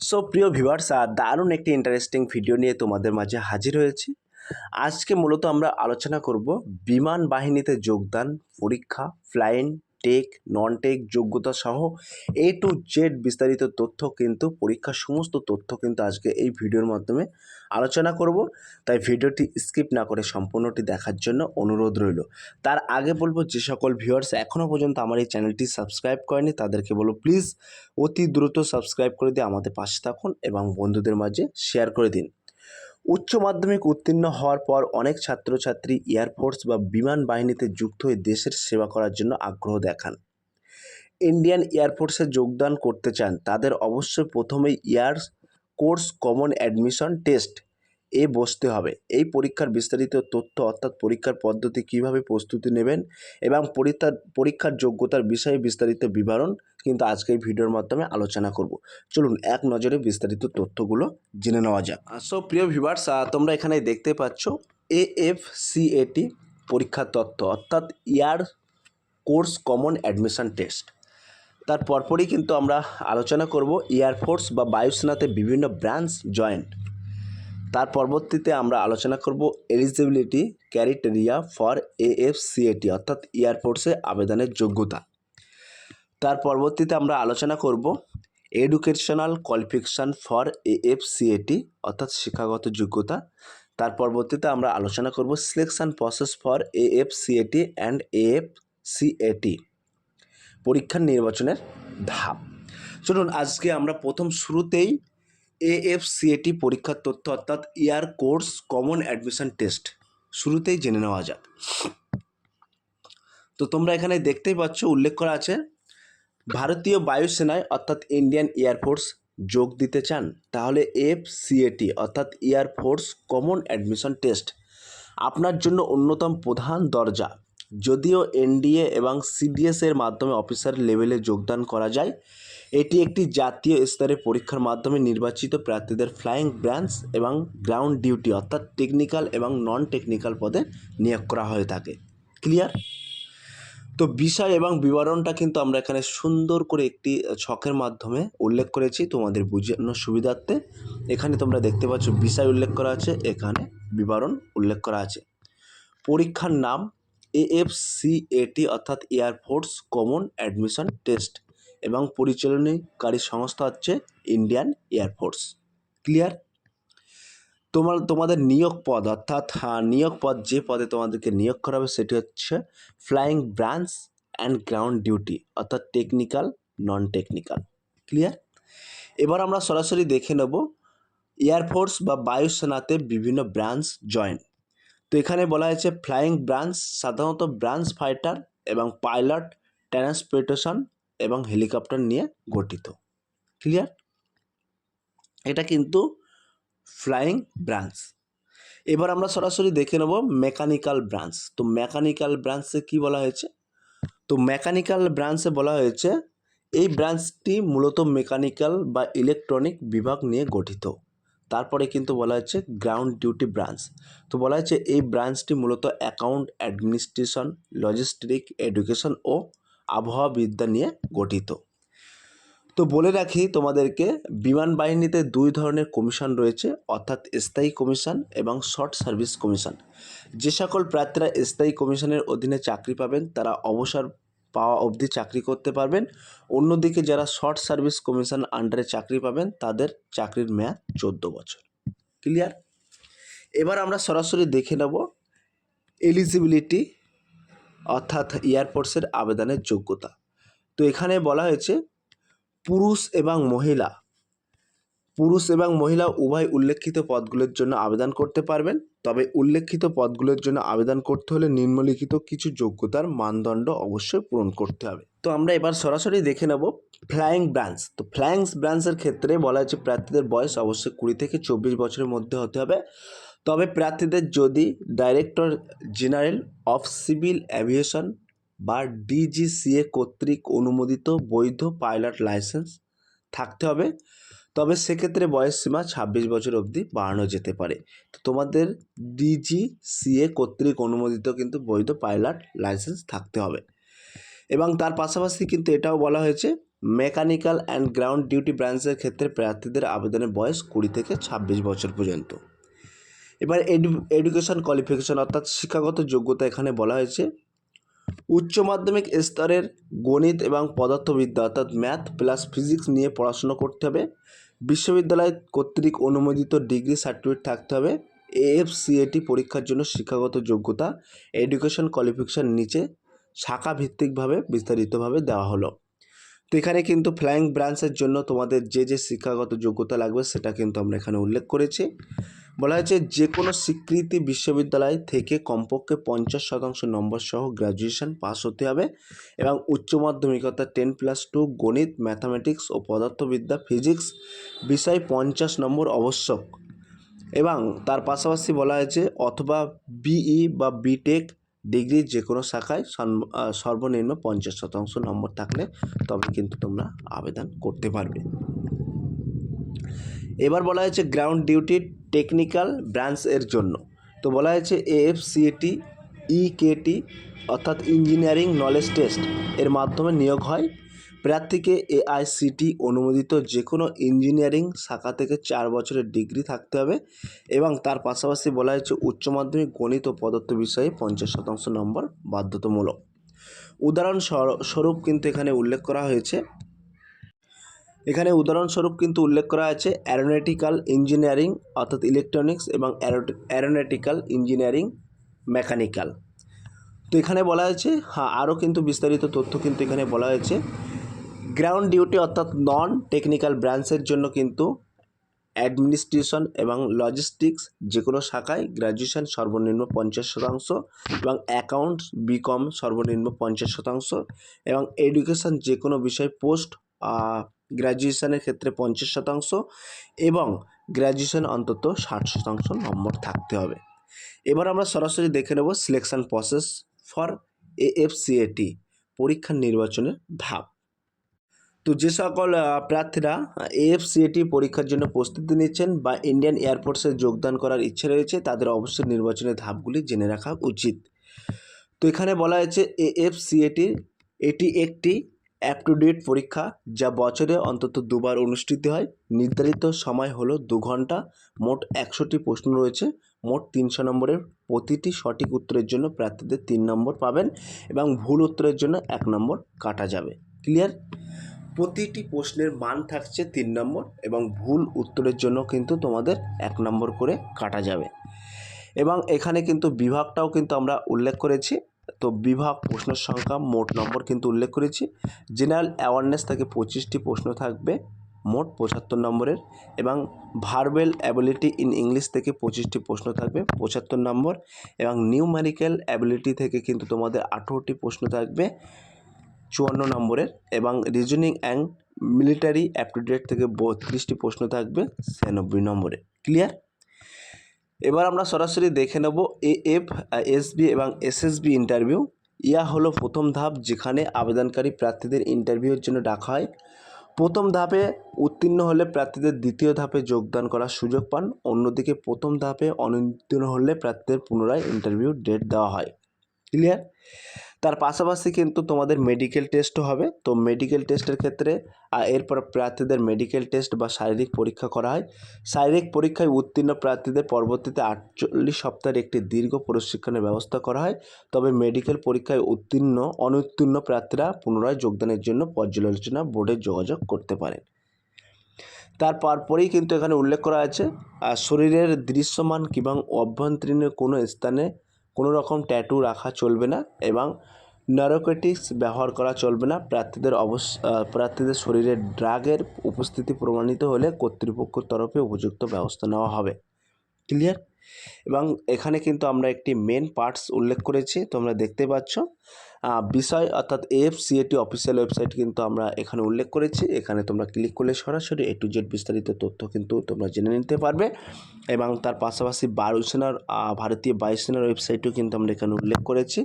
So প্রিয় viewers আর দারুণ একটি ইন্টারেস্টিং ভিডিও নিয়ে তোমাদের মাঝে হাজির হয়েছি। আজকে মূলত আমরা আলোচনা করব বিমান বাহিনীতে যোগদান, পরীক্ষা ফ্লাইন টেক নন টেক যোগ্যতা সহ এ টু জেড বিস্তারিত তথ্য কিন্তু, পরীক্ষার সমস্ত তথ্য কিন্তু আজকে এই ভিডিওর মাধ্যমে আলোচনা করব। তাই ভিডিওটি স্কিপ না করে সম্পূর্ণটি দেখার জন্য অনুরোধ রইল। তার আগে বলব, যে সকল ভিউয়ার্স এখনও পর্যন্ত আমার এই চ্যানেলটি সাবস্ক্রাইব করেনি তাদেরকে বলব প্লিজ অতি দ্রুত সাবস্ক্রাইব করে দিয়ে আমাদের পাশে থাকুন এবং বন্ধুদের মাঝে শেয়ার করে দিন। উচ্চ মাধ্যমিক উত্তীর্ণ হওয়ার পর অনেক ছাত্রছাত্রী এয়ারফোর্স বা বিমান বাহিনীতে যুক্ত হয়ে দেশের সেবা করার জন্য আগ্রহ দেখান। ইন্ডিয়ান এয়ারফোর্সে যোগদান করতে চান, তাদের অবশ্যই প্রথমেই air force common admission test এ বসতে হবে। এই পরীক্ষার বিস্তারিত তথ্য অর্থাৎ পরীক্ষার পদ্ধতি কীভাবে প্রস্তুতি নেবেন এবং পরীক্ষার পরীক্ষার যোগ্যতার বিষয়ে বিস্তারিত বিবরণ কিন্তু আজকে এই ভিডিওর মাধ্যমে আলোচনা করব। চলুন এক নজরে বিস্তারিত তথ্যগুলো জেনে নেওয়া যাক। সো প্রিয় ভিউয়ার্স তোমরা এখানে দেখতে পাচ্ছ এ এফ সিএটি পরীক্ষার তথ্য অর্থাৎ air force common admission test. তার পরপরই কিন্তু আমরা আলোচনা করব এয়ারফোর্স বা বায়ুসেনাতে বিভিন্ন ব্রাঞ্চ জয়েন্ট। তার পরবর্তীতে আমরা আলোচনা করব এলিজিবিলিটি ক্যারিটেরিয়া ফর এএফসিএটি অর্থাৎ এয়ারফোর্সে আবেদনের যোগ্যতা। তার পরবর্তীতে আমরা আলোচনা করব এডুকেশনাল কোয়ালিফিকেশান ফর এএফসিএটি অর্থাৎ শিক্ষাগত যোগ্যতা। তার পরবর্তীতে আমরা আলোচনা করব selection process for AFCAT and AFCAT পরীক্ষার নির্বাচনের ধাপ। চলুন, আজকে আমরা প্রথম শুরুতেই এএফসিএটি পরীক্ষার তথ্য অর্থাৎ air force common admission test শুরুতেই জেনে নেওয়া যাক। তো তোমরা এখানে দেখতেই পাচ্ছ, উল্লেখ করা আছে, ভারতীয় বায়ুসেনায় অর্থাৎ ইন্ডিয়ান এয়ারফোর্স যোগ দিতে চান, তাহলে এফ সিএটি অর্থাৎ air force common admission test আপনার জন্য অন্যতম প্রধান দরজা। যদিও এনডিএ এবং সিডিএস এর মাধ্যমে অফিসার লেভেলে যোগদান করা যায় এটি একটি জাতীয় স্তরে পরীক্ষার মাধ্যমে নির্বাচিত প্রার্থীদের ফ্লাইং ব্রাঞ্চ এবং গ্রাউন্ড ডিউটি অর্থাৎ টেকনিক্যাল এবং নন টেকনিক্যাল পদে নিয়োগ করা হয়ে থাকে। ক্লিয়ার তো বিষয় এবং বিবরণটা কিন্তু আমরা এখানে সুন্দর করে একটি ছকের মাধ্যমে উল্লেখ করেছি তোমাদের বুঝানোর সুবিধার্থে। এখানে তোমরা দেখতে পাচ্ছ বিষয় উল্লেখ করা আছে, এখানে বিবরণ উল্লেখ করা আছে। পরীক্ষার নাম এএফসিএটি অর্থাৎ এয়ারফোর্স কমন অ্যাডমিশন টেস্ট এবং পরিচালনাকারী সংস্থা হচ্ছে ইন্ডিয়ান এয়ারফোর্স ক্লিয়ার তোমার তোমাদের নিয়োগ পদ অর্থাৎ হ্যাঁ, নিয়োগ পদ যে পদে তোমাদেরকে নিয়োগ করা হবে সেটি হচ্ছে flying branch and ground duty অর্থাৎ টেকনিক্যাল নন টেকনিক্যাল ক্লিয়ার এবার আমরা সরাসরি দেখে নেব এয়ারফোর্স বা বায়ুসেনাতে বিভিন্ন ব্রাঞ্চ জয়েন তো এখানে বলা হয়েছে ফ্লাইং ব্রাঞ্চ সাধারণত ব্রাঞ্চ ফাইটার এবং পাইলট ট্রান্সপোর্টেশন এবং হেলিকপ্টার নিয়ে গঠিত। ক্লিয়ার এটা কিন্তু ফ্লাইং ব্রাঞ্চ এবার আমরা সরাসরি দেখে নেব মেকানিক্যাল ব্রাঞ্চ তো মেকানিক্যাল ব্রাঞ্চে কি বলা হয়েছে? তো মেকানিক্যাল ব্রাঞ্চে বলা হয়েছে, এই ব্রাঞ্চটি মূলত মেকানিক্যাল বা ইলেকট্রনিক বিভাগ নিয়ে গঠিত। তারপরে কিন্তু বলা হচ্ছে গ্রাউন্ড ডিউটি ব্রাঞ্চ তো বলা হচ্ছে এই ব্রাঞ্চটি মূলত অ্যাকাউন্ট অ্যাডমিনিস্ট্রেশন লজিস্টিক এডুকেশন ও আবহাওয়া বিদ্যা নিয়ে গঠিত। তো বলে রাখি, তোমাদেরকে বিমান বাহিনীতে দুই ধরনের কমিশন রয়েছে, অর্থাৎ স্থায়ী কমিশন এবং শর্ট সার্ভিস কমিশন। যে সকল প্রার্থীরা স্থায়ী কমিশনের অধীনে চাকরি পাবেন, তারা অবসর পাওয়া অবধি চাকরি করতে পারবেন। অন্যদিকে যারা শর্ট সার্ভিস কমিশন আন্ডারে চাকরি পাবেন, তাদের চাকরির মেয়াদ চোদ্দ বছর। ক্লিয়ার? এবার আমরা সরাসরি দেখে নেব এলিজিবিলিটি অর্থাৎ এয়ারফোর্সের আবেদনের যোগ্যতা। তো এখানে বলা হয়েছে, পুরুষ এবং মহিলা, পুরুষ এবং মহিলা উভয় উল্লেখিত পদগুলোর জন্য আবেদন করতে পারবেন। তবে উল্লেখিত পদগুলোর জন্য আবেদন করতে হলে নিম্নলিখিত কিছু যোগ্যতার মানদণ্ড অবশ্যই পূরণ করতে হবে। তো আমরা এবার সরাসরি দেখে নেব ফ্লাইং ব্রাঞ্চ তো ফ্লাইং ব্রাঞ্চের ক্ষেত্রে বলা হয়েছে, প্রার্থীদের বয়স অবশ্যই কুড়ি থেকে চব্বিশ বছরের মধ্যে হতে হবে। তবে প্রার্থীদের যদি director general of civil aviation বা ডিজিসিএ কর্তৃক অনুমোদিত বৈধ পাইলট লাইসেন্স থাকতে হবে, তবে সেক্ষেত্রে বয়স সীমা ছাব্বিশ বছর অবধি বাড়ানো যেতে পারে। তো তোমাদের ডিজিসিএ কর্তৃক অনুমোদিত কিন্তু বৈধ পাইলট লাইসেন্স থাকতে হবে। এবং তার পাশাপাশি কিন্তু এটাও বলা হয়েছে, মেকানিক্যাল অ্যান্ড গ্রাউন্ড ডিউটি ব্রাঞ্চের ক্ষেত্রে প্রার্থীদের আবেদনের বয়স কুড়ি থেকে ছাব্বিশ বছর পর্যন্ত। এবার এডুকেশন কোয়ালিফিকেশন অর্থাৎ শিক্ষাগত যোগ্যতা এখানে বলা হয়েছে। উচ্চ মাধ্যমিক স্তরের গণিত এবং পদার্থবিদ্যা অর্থাৎ ম্যাথ প্লাস ফিজিক্স নিয়ে পড়াশোনা করতে হবে। বিশ্ববিদ্যালয় কর্তৃক অনুমোদিত ডিগ্রি সার্টিফিকেট থাকতে হবে। এএফসিএটি পরীক্ষার জন্য শিক্ষাগত যোগ্যতা এডুকেশন কোয়ালিফিকেশন নিচে শাখা ভিত্তিকভাবে বিস্তারিতভাবে দেওয়া হলো। তো এখানে কিন্তু ফ্লাইং ব্রাঞ্চের জন্য তোমাদের যে যে শিক্ষাগত যোগ্যতা লাগবে সেটা কিন্তু আমরা এখানে উল্লেখ করেছি। বলা হয়েছে যে কোনো স্বীকৃতি বিশ্ববিদ্যালয় থেকে কমপক্ষে পঞ্চাশ শতাংশ নম্বর সহ গ্র্যাজুয়েশন পাস হতে হবে এবং উচ্চ মাধ্যমিক অর্থাৎ টেন প্লাস টু গণিত, ম্যাথামেটিক্স ও পদার্থবিদ্যা, ফিজিক্স বিষয় পঞ্চাশ নম্বর আবশ্যক। এবং তার পাশাপাশি বলা হয়েছে অথবা বিই বা বিটেক ডিগ্রি যে কোনো শাখায় সর্বনিম্ন পঞ্চাশ শতাংশ নম্বর থাকলে তবে কিন্তু তোমরা আবেদন করতে পারবে। এবার বলা হয়েছে গ্রাউন্ড ডিউটি টেকনিক্যাল ব্রাঞ্চ এর জন্য। তো বলা হয়েছে এএফসিএটি ইকেটি E অর্থাৎ ইঞ্জিনিয়ারিং নলেজ টেস্ট এর মাধ্যমে নিয়োগ হয়। প্রার্থীকে এআইসিটি অনুমোদিত যে কোনো ইঞ্জিনিয়ারিং শাখা থেকে চার বছরের ডিগ্রি থাকতে হবে এবং তার পাশাপাশি বলা হয়েছে উচ্চ মাধ্যমিক গণিত ও পদার্থ বিষয়ে পঞ্চাশ শতাংশ নম্বর বাধ্যতামূলক। উদাহরণ স্বর- স্বরূপ কিন্তু এখানে উল্লেখ করা হয়েছে এখানে উদাহরণস্বরূপ কিন্তু উল্লেখ করা আছে অ্যারোনটিক্যাল ইঞ্জিনিয়ারিং, অর্থাৎ ইলেকট্রনিক্স এবং অ্যারোনটিক্যাল ইঞ্জিনিয়ারিং মেকানিক্যাল তো এখানে বলা হয়েছে হ্যাঁ আরও কিন্তু বিস্তারিত তথ্য কিন্তু এখানে বলা হয়েছে। গ্রাউন্ড ডিউটি অর্থাৎ নন টেকনিক্যাল ব্রাঞ্চের জন্য কিন্তু অ্যাডমিনিস্ট্রেশন এবং লজিস্টিক্স যে কোনো শাখায় গ্র্যাজুয়েশন সর্বনিম্ন পঞ্চাশ শতাংশ এবং অ্যাকাউন্টস বিকম সর্বনিম্ন পঞ্চাশ শতাংশ এবং এডুকেশন যে কোনো বিষয় পোস্ট গ্র্যাজুয়েশনের ক্ষেত্রে পঞ্চাশ শতাংশ এবং গ্র্যাজুয়েশন অন্তত ষাট শতাংশ নম্বর থাকতে হবে। এবার আমরা সরাসরি দেখে নেব সিলেকশন প্রসেস ফর এএফসিএটি পরীক্ষার নির্বাচনের ধাপ। তো যে সকল প্রার্থীরা এএফসিএটি পরীক্ষার জন্য প্রস্তুতি নিচ্ছেন বা ইন্ডিয়ান এয়ারফোর্সে যোগদান করার ইচ্ছে রয়েছে, তাদের অবশ্যই নির্বাচনের ধাপগুলি জেনে রাখা উচিত। তো এখানে বলা হয়েছে এএফসিএটি এটি একটি অ্যাপ টু ডেট পরীক্ষা, যা বছরে অন্তত দুবার অনুষ্ঠিত হয়। নির্ধারিত সময় হলো দু ঘণ্টা। মোট একশোটি প্রশ্ন রয়েছে। মোট তিনশো নম্বরের প্রতিটি সঠিক উত্তরের জন্য প্রার্থীদের তিন নম্বর পাবেন এবং ভুল উত্তরের জন্য এক নম্বর কাটা যাবে। ক্লিয়ার প্রতিটি প্রশ্নের মান থাকছে তিন নম্বর এবং ভুল উত্তরের জন্য কিন্তু তোমাদের এক নম্বর করে কাটা যাবে। এবং এখানে কিন্তু বিভাগটাও কিন্তু আমরা উল্লেখ করেছি। তো বিভাগ প্রশ্নের সংখ্যা মোট নম্বর কিন্তু উল্লেখ করেছি। জেনারেল অ্যাওয়ারনেস থেকে পঁচিশটি প্রশ্ন থাকবে, মোট পঁচাত্তর নম্বরের এবং ভার্বেল অ্যাবিলিটি ইন ইংলিশ থেকে পঁচিশটি প্রশ্ন থাকবে, পঁচাত্তর নম্বর এবং নিউম্যারিক্যাল অ্যাবিলিটি থেকে কিন্তু তোমাদের আঠেরোটি প্রশ্ন থাকবে, চুয়ান্ন নম্বরের এবং রিজনিং অ্যান্ড মিলিটারি অ্যাপটিটিউড থেকে বত্রিশটি প্রশ্ন থাকবে, ছিয়ানব্বই নম্বরে ক্লিয়ার এবার আমরা সরাসরি দেখে নেব এ এফ এসবি এবং এসএসবি ইন্টারভিউ ইয়া হলো প্রথম ধাপ যেখানে আবেদনকারী প্রার্থীদের ইন্টারভিউর জন্য ডাকা হয়। প্রথম ধাপে উত্তীর্ণ হলে প্রার্থীদের দ্বিতীয় ধাপে যোগদান করার সুযোগ পান। অন্যদিকে প্রথম ধাপে অনুত্তীর্ণ হলে প্রার্থীদের পুনরায় ইন্টারভিউ ডেট দেওয়া হয়। ক্লিয়ার তার পাশাপাশি কিন্তু তোমাদের মেডিকেল টেস্টও হবে। তো মেডিকেল টেস্টের ক্ষেত্রে এরপর প্রার্থীদের মেডিকেল টেস্ট বা শারীরিক পরীক্ষা করা হয়। শারীরিক পরীক্ষায় উত্তীর্ণ প্রার্থীদের পরবর্তীতে আটচল্লিশ সপ্তাহের একটি দীর্ঘ প্রশিক্ষণের ব্যবস্থা করা হয়। তবে মেডিকেল পরীক্ষায় উত্তীর্ণ, অনুত্তীর্ণ প্রার্থীরা পুনরায় যোগদানের জন্য পর্যালোচনা বোর্ডে যোগাযোগ করতে পারেন। তার পরপরেই কিন্তু এখানে উল্লেখ করা আছে শরীরের দৃশ্যমান কিংবা অভ্যন্তরীণের কোনো স্থানে কোনো রকম ট্যাটু রাখা চলবে না এবং নারকোটিক্স ব্যবহার করা চলবে না। প্রার্থীদের অবশ্য প্রার্থীদের শরীরে ড্রাগের উপস্থিতি প্রমাণিত হলে কর্তৃপক্ষের তরফে উপযুক্ত ব্যবস্থা নেওয়া হবে। ক্লিয়ার এবং এখানে কিন্তু আমরা একটি মেন পার্টস উল্লেখ করেছি, তোমরা দেখতে পাচ্ছ। বিষয় অর্থাৎ এফসিএটি অফিসিয়াল ওয়েবসাইট কিন্তু আমরা এখানে উল্লেখ করেছি। এখানে তোমরা ক্লিক করলে সরাসরি এ টু জেড বিস্তারিত তথ্য কিন্তু তোমরা জেনে নিতে পারবে। এবং তার পাশাপাশি বায়ুসেনার ভারতীয় বায়ুসেনার ওয়েবসাইটও কিন্তু আমরা এখানে উল্লেখ করেছি।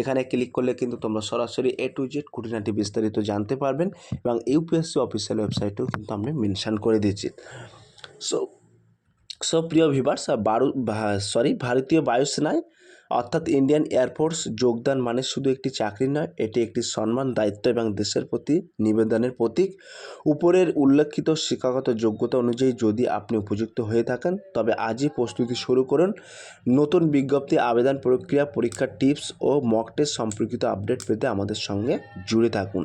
এখানে ক্লিক করলে কিন্তু তোমরা সরাসরি এ টু জেড খুঁটিনাটি বিস্তারিত জানতে পারবেন এবং ইউপিএসসি অফিসিয়াল ওয়েবসাইটেও কিন্তু আমরা মেনশন করে দিয়েছি। সো সো প্রিয় ভিভার্স বারু সরি ভারতীয় বায়ুসেনায়, অর্থাৎ ইন্ডিয়ান এয়ারফোর্স যোগদান মানে শুধু একটি চাকরি নয়, এটি একটি সম্মান, দায়িত্ব এবং দেশের প্রতি নিবেদনের প্রতীক। উপরের উল্লেখিত শিক্ষাগত যোগ্যতা অনুযায়ী যদি আপনি উপযুক্ত হয়ে থাকেন, তবে আজই প্রস্তুতি শুরু করুন। নতুন বিজ্ঞপ্তি, আবেদন প্রক্রিয়া, পরীক্ষার টিপস ও মক টেস্ট সম্পর্কিত আপডেট পেতে আমাদের সঙ্গে জুড়ে থাকুন।